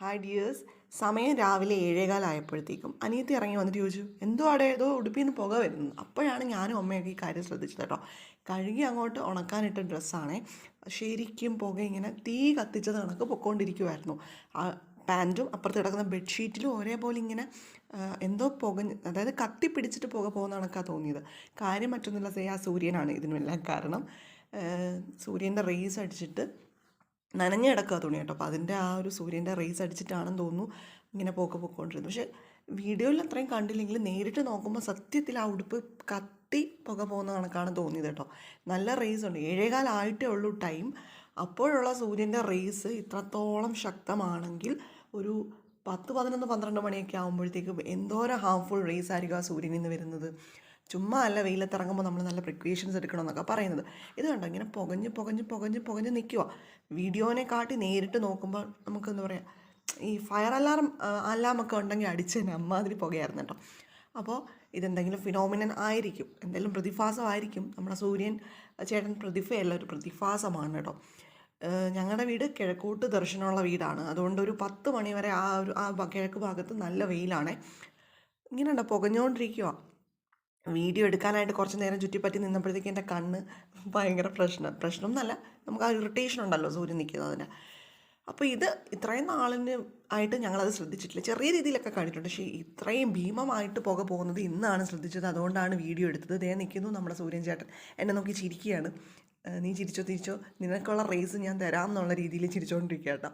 Hi dears സമയം രാവിലെ ഏഴേകാലായപ്പോഴത്തേക്കും അനിയത്തി ഇറങ്ങി വന്നിട്ട് ചോദിച്ചു എന്തോ അവിടെ ഏതോ ഉടുപ്പിൽ നിന്ന് പുക വരുന്നു. അപ്പോഴാണ് ഞാനും അമ്മയൊക്കെ ഈ കാര്യം ശ്രദ്ധിച്ചത് കേട്ടോ. കഴുകി അങ്ങോട്ട് ഉണക്കാനിട്ട ഡ്രസ്സാണേ. ശരിക്കും പുക ഇങ്ങനെ തീ കത്തിച്ചത് കണക്ക് പൊക്കോണ്ടിരിക്കുമായിരുന്നു പാന്റും അപ്പുറത്ത് കിടക്കുന്ന ബെഡ്ഷീറ്റിലും ഒരേപോലെ ഇങ്ങനെ എന്തോ പുക അതായത് കത്തി പിടിച്ചിട്ട് പുക പോകുന്ന കണക്കാണ് തോന്നിയത്. കാര്യം മറ്റൊന്നുമില്ല സേ ആ സൂര്യനാണ് ഇതിനുമെല്ലാം കാരണം. സൂര്യന്റെ റേസ് അടിച്ചിട്ട് നനഞ്ഞ് കിടക്കുക തുണി കേട്ടോ. അപ്പോൾ അതിന്റെ ആ ഒരു സൂര്യന്റെ റേസ് അടിച്ചിട്ടാണെന്ന് തോന്നുന്നു ഇങ്ങനെ പോക്ക് പോയിക്കൊണ്ടിരുന്നു പക്ഷേ വീഡിയോയിൽ അത്രയും കണ്ടില്ലെങ്കിൽ നേരിട്ട് നോക്കുമ്പോൾ സത്യത്തിൽ ആ ഉടുപ്പ് കത്തി പുക പോകുന്ന കണക്കാണ് തോന്നിയത് കേട്ടോ. നല്ല റേസ് ഉണ്ട്. ഏഴേകാലായിട്ടേ ഉള്ളൂ ടൈം അപ്പോഴുള്ള സൂര്യന്റെ റേസ് ഇത്രത്തോളം ശക്തമാണെങ്കിൽ ഒരു പത്ത് പതിനൊന്ന് പന്ത്രണ്ട് മണിയൊക്കെ ആകുമ്പോഴത്തേക്ക് എന്തോരം ഹാർംഫുൾ റേസ് ആയിരിക്കും ആ സൂര്യനിൽ നിന്ന് വരുന്നത്. ചുമ്മാ അല്ല വെയിലത്തിറങ്ങുമ്പോൾ നമ്മൾ നല്ല പ്രിക്വേഷൻസ് എടുക്കണം എന്നൊക്കെ പറയുന്നത്. ഇത് കണ്ടോ? ഇങ്ങനെ പുകഞ്ഞ് പുകഞ്ഞ് പുകഞ്ഞ് പുകഞ്ഞ് നിൽക്കുക വീഡിയോനെ കാട്ടി നേരിട്ട് നോക്കുമ്പോൾ നമുക്ക് എന്താ പറയുക ഈ ഫയർ അലാറം അലാമൊക്കെ ഉണ്ടെങ്കിൽ അടിച്ച് തന്നെ അമ്മാതിരി പുകയായിരുന്നു കേട്ടോ. അപ്പോൾ ഇതെന്തെങ്കിലും ഫിനോമിനൻ ആയിരിക്കും. എന്തെങ്കിലും പ്രതിഭാസമായിരിക്കും. നമ്മുടെ സൂര്യൻ ചേട്ടൻ പ്രതിഭയല്ല ഒരു പ്രതിഭാസമാണ് കേട്ടോ. ഞങ്ങളുടെ വീട് കിഴക്കോട്ട് ദർശനമുള്ള വീടാണ്. അതുകൊണ്ട് ഒരു പത്ത് മണി വരെ ആ ഒരു ആ കിഴക്ക് ഭാഗത്ത് നല്ല വെയിലാണേ. ഇങ്ങനെ ഉണ്ടോ പുകഞ്ഞുകൊണ്ടിരിക്കുക വീഡിയോ എടുക്കാനായിട്ട് കുറച്ച് നേരം ചുറ്റിപ്പറ്റി നിന്നപ്പോഴത്തേക്ക് എന്റെ കണ്ണ് ഭയങ്കര പ്രശ്നം പ്രശ്നം എന്നല്ല നമുക്ക് ആ ഇറിറ്റേഷൻ ഉണ്ടല്ലോ സൂര്യൻ നിൽക്കുന്നതിന് അപ്പോൾ ഇത് ഇത്രയും നാളിന് ആയിട്ട് ഞങ്ങളത് ശ്രദ്ധിച്ചിട്ടില്ല. ചെറിയ രീതിയിലൊക്കെ കണ്ടിട്ടുണ്ട് പക്ഷേ ഇത്രയും ഭീമമായിട്ട് പുക പോകുന്നത് ഇന്നാണ് ശ്രദ്ധിച്ചത്. അതുകൊണ്ടാണ് വീഡിയോ എടുത്തത്. ദേ നിൽക്കുന്നു നമ്മുടെ സൂര്യൻ ചേട്ടൻ. എന്നെ നോക്കി ചിരിക്കുകയാണ്. നീ ചിരിച്ചോ തിരിച്ചോ? നിനക്കുള്ള റേസ് ഞാൻ തരാം എന്നുള്ള രീതിയിൽ ചിരിച്ചുകൊണ്ടിരിക്കുക കേട്ടോ.